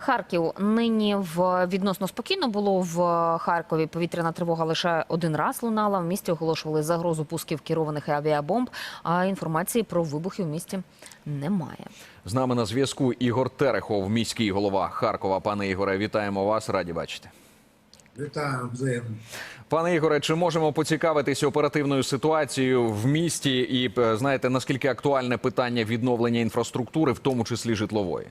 Харків нині в відносно спокійно було в Харкові. Повітряна тривога лише один раз лунала. В місті оголошували загрозу пусків керованих авіабомб. А інформації про вибухи в місті немає. З нами на зв'язку Ігор Терехов, міський голова Харкова. Пане Ігоре, вітаємо вас. Раді бачити. Вітаю взаємно. Пане Ігоре, чи можемо поцікавитися оперативною ситуацією в місті? І е, знаєте, наскільки актуальне питання відновлення інфраструктури, в тому числі житлової?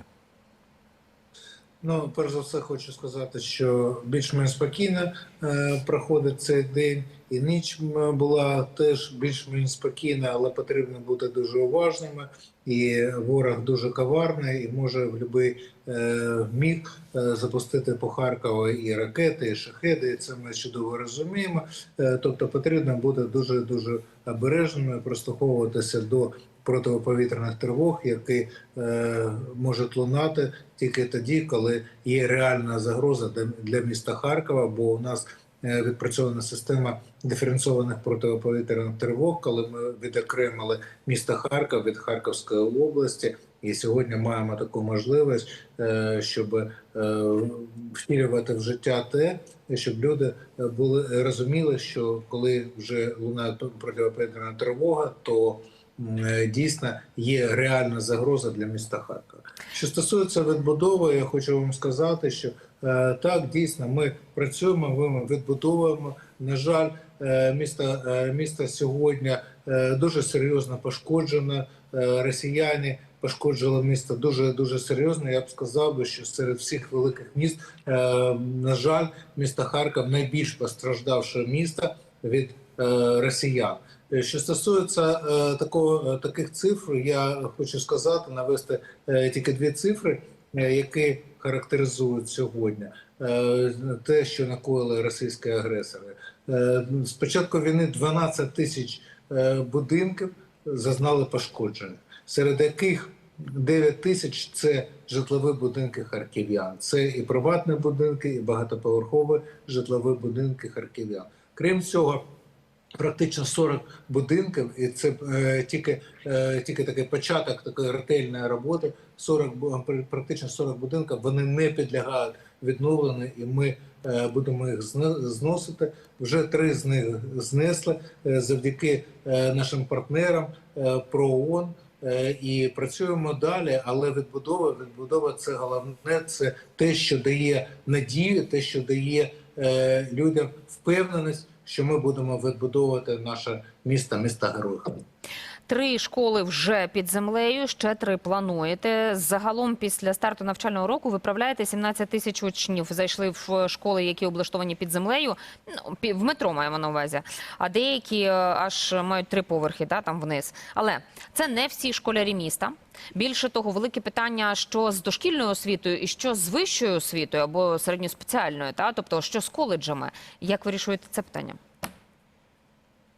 Ну, перш за все, хочу сказати, що більш-менш спокійно е, проходить цей день, і ніч була теж більш-менш спокійна, але потрібно бути дуже уважними. І ворог дуже коварний і може в будь-який е, міг е, запустити по Харкову і ракети, і шахеди. І це ми чудово розуміємо. Е, тобто потрібно бути дуже дуже обережними, прослуховуватися до протиповітряних тривог, які е, можуть лунати тільки тоді, коли є реальна загроза для- міста Харкова, бо у нас е, відпрацьована система диференційованих протиповітряних тривог, коли ми відокремили місто Харків від Харківської області. І сьогодні маємо таку можливість, е, щоб е, втілювати в життя те, щоб люди були розуміли, що коли вже лунає протиповітряна тривога, то дійсно є реальна загроза для міста Харкова. Що стосується відбудови, я хочу вам сказати, що е, так дійсно ми працюємо, ми відбудовуємо. На жаль, е, місто, е, місто сьогодні е, дуже серйозно пошкоджено. Е, Росіяни пошкоджили місто дуже дуже серйозно. Я б сказав би, що серед всіх великих міст, е, на жаль, місто Харків найбільш постраждавше місто від е, росіян. Що стосується е, такого е, таких цифр, я хочу сказати, навести е, тільки дві цифри, які характеризують сьогодні те, що накоїли російські агресори. З початку війни 12 тисяч будинків зазнали пошкодження, серед яких 9 тисяч це житлові будинки харків'ян. Це і приватні будинки, і багатоповерхові житлові будинки харків'ян. Крім цього, практично 40 будинків, і це е, тільки, е, тільки такий початок такої ретельної роботи. 40, бу- практично 40 будинків вони не підлягають відновленню, і ми е, будемо їх зносити. Вже три з них знесли е, завдяки е, нашим партнерам е, ПРООН. Е, І працюємо далі, але відбудова, відбудова це головне, це те, що дає надію, те, що дає е, людям впевненість, що ми будемо відбудовувати наше місто, місто героїв. Три школи вже під землею, ще три плануєте. Загалом, після старту навчального року, виправляєте 17 тисяч учнів. Зайшли в школи, які облаштовані під землею. Ну, в метро маємо на увазі. А деякі е, аж мають три поверхи, да, там вниз. Але це не всі школярі міста. Більше того, велике питання, що з дошкільною освітою і що з вищою освітою або середньоспеціальною, та тобто що з коледжами. Як вирішуєте це питання?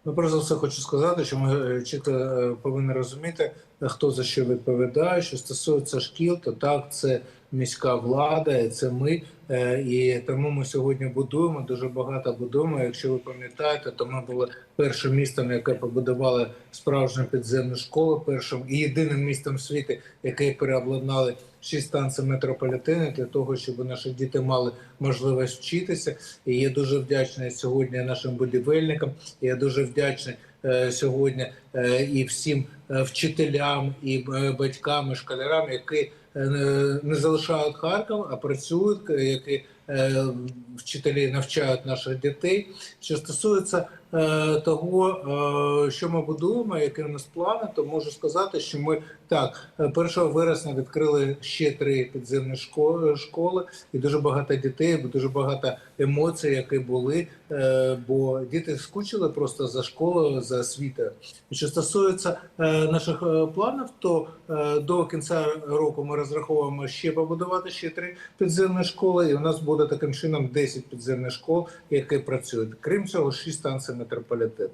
Ну, перш за все, хочу сказати, що ми е, чітко е, повинні розуміти, е, хто за що відповідає. Що стосується шкіл, то так, це міська влада, і це ми. Е, І тому ми сьогодні будуємо дуже багато будуємо. Якщо ви пам'ятаєте, то ми були першим містом, яке побудували справжню підземну школу, першим і єдиним містом в світі, яке переобладнали шість станцій метрополітену для того, щоб наші діти мали можливість вчитися. І я дуже вдячний сьогодні нашим будівельникам. Я дуже вдячний е, сьогодні е, і всім вчителям, і батькам, і школярам, які не залишають Харків, а працюють, е, які е, вчителі навчають наших дітей. Що стосується е, того, е, що ми будуємо, які у нас плани, то можу сказати, що ми так е, 1 вересня відкрили ще три підземні школи, і дуже багато дітей, дуже багато емоцій, які були. е, Бо діти скучили просто за школою, за освітою. Що стосується е, наших е, планів, то е, до кінця року ми розраховуємо ще побудувати ще три підземні школи, і у нас буде таким чином 10 підземних школ, які працюють. Крім цього, 6 станцій метрополітену.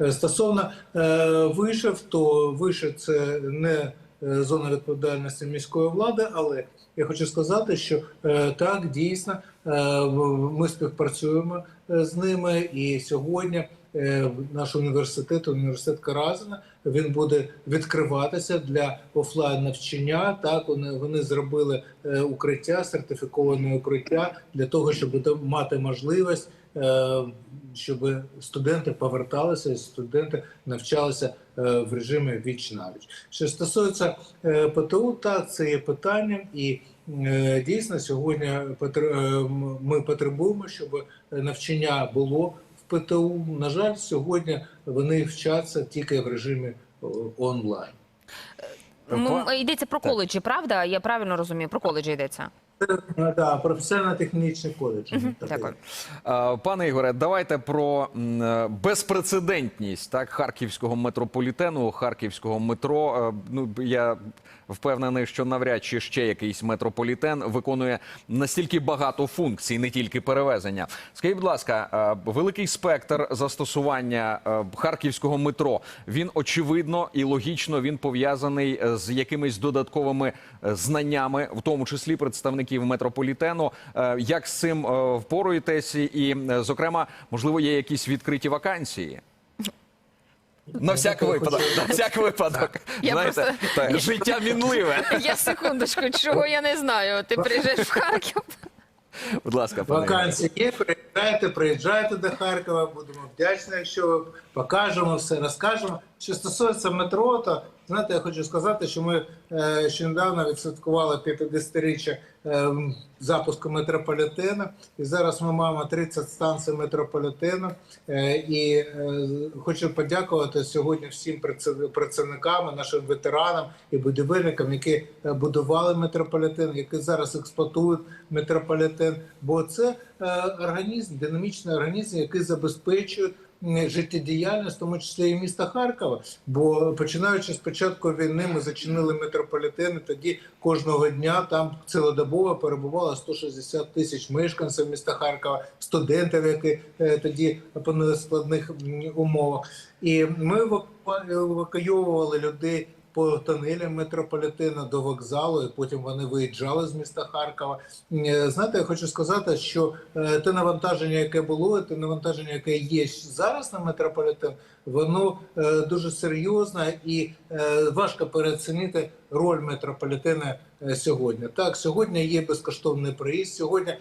Е, Стосовно е, вишив, то вишив це не е, зона відповідальності міської влади, але я хочу сказати, що так дійсно ми співпрацюємо з ними, і сьогодні наш університет, університет Каразина, він буде відкриватися для офлайн навчання. Так вони, вони зробили е, укриття, сертифіковане укриття для того, щоб мати можливість. е, Щоб студенти поверталися, і студенти навчалися е, в режимі віч навіч. Що стосується е, ПТУ, так це є питанням, і е, дійсно сьогодні е, ми потребуємо, щоб навчання було ПТУ. На жаль, сьогодні вони вчаться тільки в режимі онлайн. М, Йдеться про Так. коледжі, правда? Я правильно розумію, про коледжі йдеться. Е, Да, професійно-технічний коледж. Мгм. Дякую. Е, Пане Ігоре, давайте про е, безпрецедентність так харківського метрополітену, харківського метро. Е, Ну я впевнений, що навряд чи ще якийсь метрополітен виконує настільки багато функцій, не тільки перевезення. Скажіть, будь ласка, е, великий спектр застосування е, харківського метро. Він очевидно і логічно він пов'язаний е, з якимись додатковими знаннями, в тому числі представників метрополітену. Як з цим впоруєтесь? І, зокрема, можливо, є якісь відкриті вакансії? На всяк випадок, на всяк випадок. Я Знаєте, просто- так, життя мінливе. Я секундочку, чого я не знаю. Ти приїжджаєш в Харків. Будь ласка, пане Ігоре. Вакансії є, приїжджайте, приїжджайте до Харкова, будемо вдячні, якщо ви покажемо все, розкажемо. Що стосується метро, то знаєте, я хочу сказати, що ми е, ще недавно відсвяткували 50-річчя е, запуску метрополітену, і зараз ми маємо 30 станцій метрополітену. Е, і хочу подякувати сьогодні всім працівникам, нашим ветеранам і будівельникам, які будували метрополітен, які зараз експлуатують метрополітен. Бо це організм, динамічний організм, який забезпечує життєдіяльність, в тому числі і міста Харкова. Бо починаючи з початку війни, ми зачинили метрополітен. і Тоді кожного дня там цілодобово перебувало 160 тисяч мешканців міста Харкова, студентів, які е, тоді опинилися в складних умовах. І ми евакуювали людей по тунелям метрополітену до вокзалу, і потім вони виїжджали з міста Харкова. Е, Знаєте, я хочу сказати, що е, те навантаження, яке було, те навантаження, яке є зараз на метрополітен, воно е, дуже серйозне і важко переоцінити роль метрополітена сьогодні. Так, сьогодні є безкоштовний проїзд. Сьогодні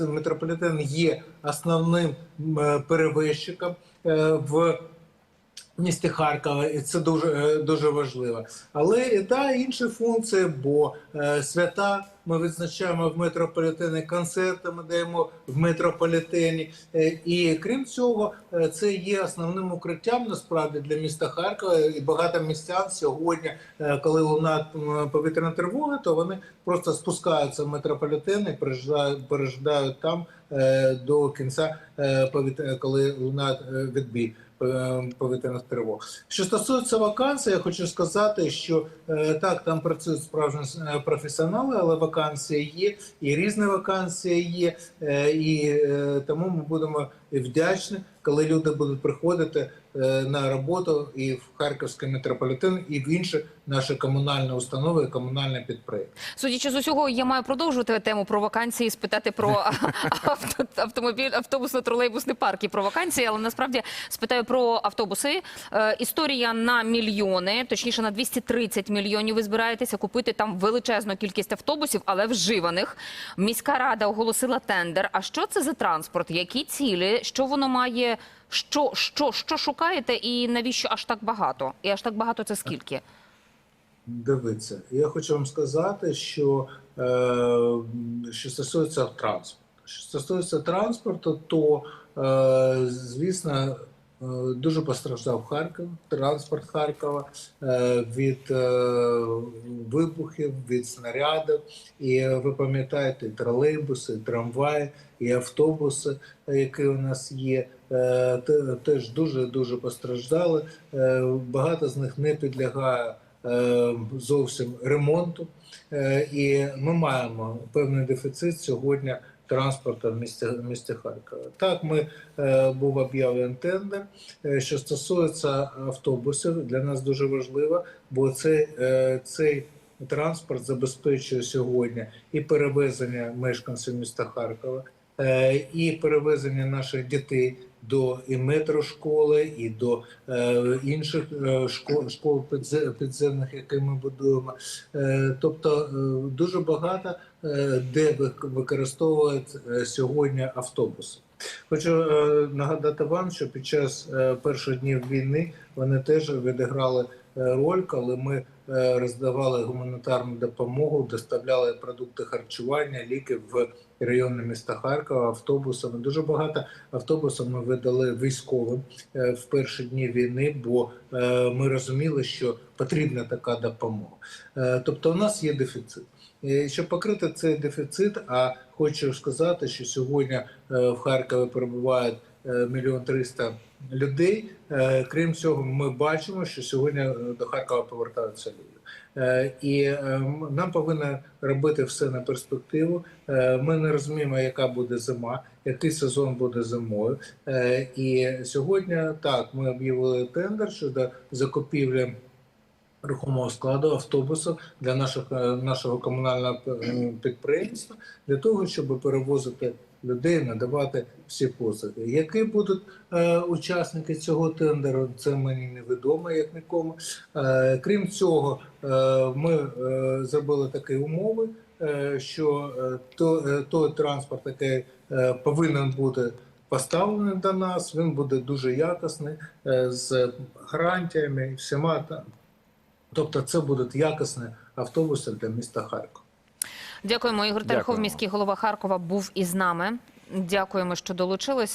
метрополітен є основним м, перевезчиком е, в місті Харкова, і це дуже е, дуже важливо. Але та інші функції, бо е, свята ми відзначаємо в метрополітені, концерти ми даємо в метрополітені. Е, і крім цього, це є основним укриттям насправді для міста Харкова. І багато містян сьогодні, коли лунає м, повітряна тривога, то вони просто спускаються в метрополітен і пережидають, пережидають там до кінця повітря, коли лунає е, відбій повітряних тривог. Що стосується вакансій, я хочу сказати, що е, так там працюють справжні е, професіонали, але вакансії є, і різні вакансії є, е, і тому ми будемо вдячні, коли люди будуть приходити е, на роботу і в Харківський метрополітен, і в інші наші комунальні установи, і комунальні підприємства. Судячи з усього, я маю продовжувати тему про вакансії, спитати про автомобіль, автобусно-тролейбусний парк і про вакансії, але насправді спитаю про автобуси. Е, історія на мільйони, точніше на 230 мільйонів. Ви збираєтеся купити там величезну кількість автобусів, але вживаних. Міська рада оголосила тендер. А що це за транспорт? Які цілі? Що воно має? Що, що, що шукаєте, і навіщо аж так багато? І аж так багато це скільки? Дивіться, я хочу вам сказати, що е, що стосується транспорту. Що стосується транспорту, то е, звісно дуже постраждав Харків, транспорт Харкова е, від е, вибухів, від снарядів. І е, ви пам'ятаєте, і тролейбуси, і трамваї, і автобуси, е, які у нас є. е, Теж дуже дуже постраждали. Е, Багато з них не підлягає е, зовсім ремонту, Е, і ми маємо певний дефіцит сьогодні транспорту в місті Харкова. Так, ми е, був об'явлений тендер. Е, Що стосується автобусів, для нас дуже важливо, бо цей, е, цей транспорт забезпечує сьогодні і перевезення мешканців міста Харкова. І перевезення наших дітей до і метрошколи, і до е, інших е, школ, школ підземних, які ми будуємо. Е, тобто дуже багато де вик- використовують сьогодні автобуси. Хочу нагадати вам, що під час перших днів війни вони теж відіграли роль, коли ми е, роздавали гуманітарну допомогу, доставляли продукти харчування, ліки в районне міста Харкова автобусами. Дуже багато автобусів ми видали військовим е, в перші дні війни, бо е, ми розуміли, що потрібна така допомога. Е, Тобто, у нас є дефіцит. Щоб покрити цей дефіцит, а хочу сказати, що сьогодні е, в Харкові перебувають е, мільйон триста людей. Е, Крім цього, ми бачимо, що сьогодні е, до Харкова повертаються люди. Е, І нам повинно робити все на перспективу. Ми не розуміємо, яка буде зима, який сезон буде зимою. І сьогодні так ми об'явили тендер щодо закупівлі рухомого складу автобусів для наших, е, нашого комунального підприємства для того, щоб перевозити людей, надавати всі послуги. Які будуть е, учасники цього тендеру, це мені невідомо як нікому. Е, крім цього, е, ми е, зробили такі умови, е, що е, то, е, той транспорт, який е, повинен бути поставлений до нас, він буде дуже якісний е, з гарантіями всіма там. Тобто це будуть якісні автобуси для міста Харкова. Дякуємо. Ігор Терехов, міський голова Харкова, був із нами. Дякуємо, що долучилися.